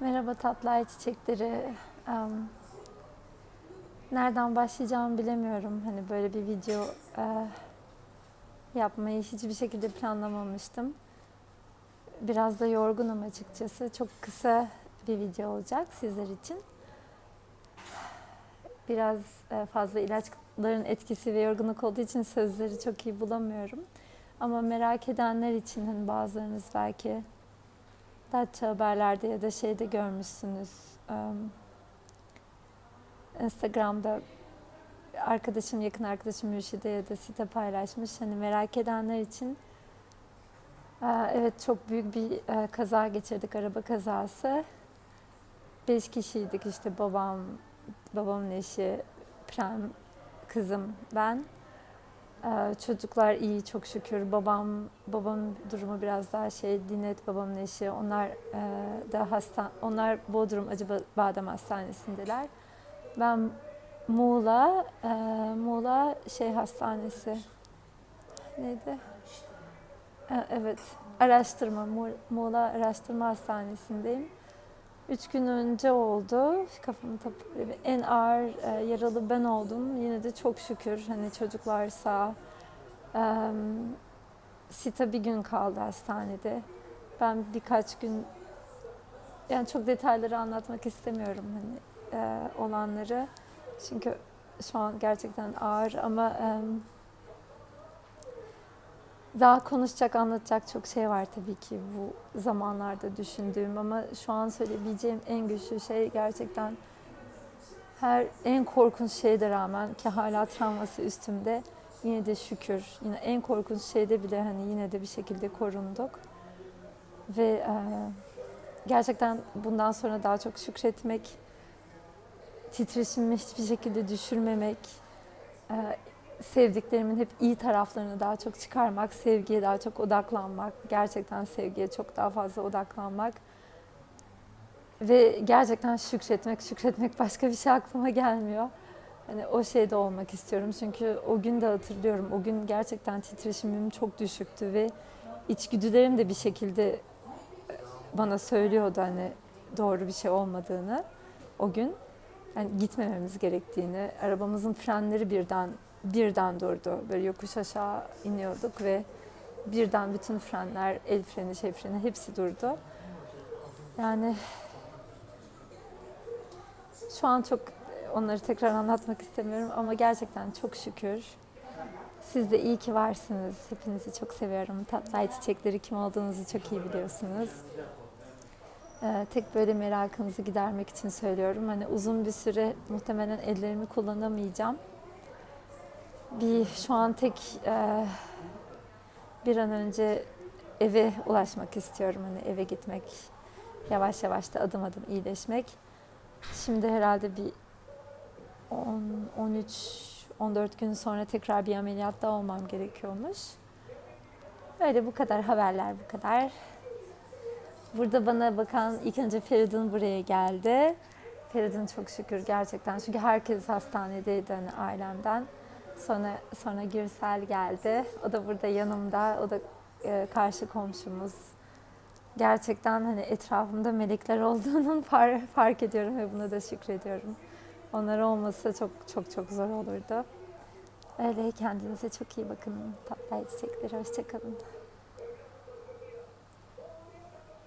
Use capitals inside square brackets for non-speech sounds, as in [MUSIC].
Merhaba tatlı ay çiçekleri. Em, nereden başlayacağımı bilemiyorum. Hani böyle bir video e, yapmayı hiçbir şekilde planlamamıştım. Biraz da yorgunum açıkçası. Çok kısa bir video olacak sizler için. Biraz e, fazla ilaçların etkisi ve yorgunluk olduğu için sözleri çok iyi bulamıyorum. Ama merak edenler için hani bazılarınız belki Datça haberlerde ya da şeyde görmüşsünüz. Instagram'da arkadaşım, yakın arkadaşım Mürşide ya da site paylaşmış. Hani merak edenler için evet çok büyük bir kaza geçirdik, araba kazası. Beş kişiydik işte babam, babamın eşi, Prem, kızım, ben. Ee, çocuklar iyi çok şükür. Babam babam durumu biraz daha şey Dinet babamın eşi. Onlar e, da hasta onlar Bodrum Acıbadem Hastanesi'ndeler. Ben Muğla e, Muğla şey hastanesi neydi? E, evet araştırma Mu- Muğla Araştırma Hastanesi'ndeyim. Üç gün önce oldu. Kafamı tap- en ağır e, yaralı ben oldum. Yine de çok şükür hani çocuklar sağ. E, Sita bir gün kaldı hastanede. Ben birkaç gün yani çok detayları anlatmak istemiyorum hani e, olanları. Çünkü şu an gerçekten ağır ama e, daha konuşacak, anlatacak çok şey var tabii ki bu zamanlarda düşündüğüm ama şu an söyleyebileceğim en güçlü şey gerçekten her en korkunç şeyde rağmen ki hala travması üstümde yine de şükür yine en korkunç şeyde bile hani yine de bir şekilde korunduk. Ve e, gerçekten bundan sonra daha çok şükretmek titreşimimi hiçbir şekilde düşürmemek sevdiklerimin hep iyi taraflarını daha çok çıkarmak, sevgiye daha çok odaklanmak, gerçekten sevgiye çok daha fazla odaklanmak ve gerçekten şükretmek, şükretmek başka bir şey aklıma gelmiyor. Hani o şeyde olmak istiyorum çünkü o gün de hatırlıyorum. O gün gerçekten titreşimim çok düşüktü ve içgüdülerim de bir şekilde bana söylüyordu hani doğru bir şey olmadığını o gün. Yani gitmememiz gerektiğini, arabamızın frenleri birden birden durdu. Böyle yokuş aşağı iniyorduk ve birden bütün frenler, el freni, şey freni hepsi durdu. Yani şu an çok onları tekrar anlatmak istemiyorum ama gerçekten çok şükür. Siz de iyi ki varsınız. Hepinizi çok seviyorum. Tatlı çiçekleri kim olduğunuzu çok iyi biliyorsunuz. Ee, tek böyle merakınızı gidermek için söylüyorum. Hani uzun bir süre muhtemelen ellerimi kullanamayacağım bir şu an tek e, bir an önce eve ulaşmak istiyorum. Hani eve gitmek, yavaş yavaş da adım adım iyileşmek. Şimdi herhalde bir 10, 13, 14 gün sonra tekrar bir ameliyatta olmam gerekiyormuş. Böyle bu kadar haberler bu kadar. Burada bana bakan ilk önce Feridun buraya geldi. Feridun çok şükür gerçekten çünkü herkes hastanedeydi hani ailemden. Sonra sonra Gürsel geldi. O da burada yanımda. O da e, karşı komşumuz. Gerçekten hani etrafımda melekler [LAUGHS] olduğunun far, fark ediyorum ve buna da şükrediyorum. Onlar olmasa çok çok çok zor olurdu. Öyle kendinize çok iyi bakın. Tatlı çiçekleri. Hoşçakalın.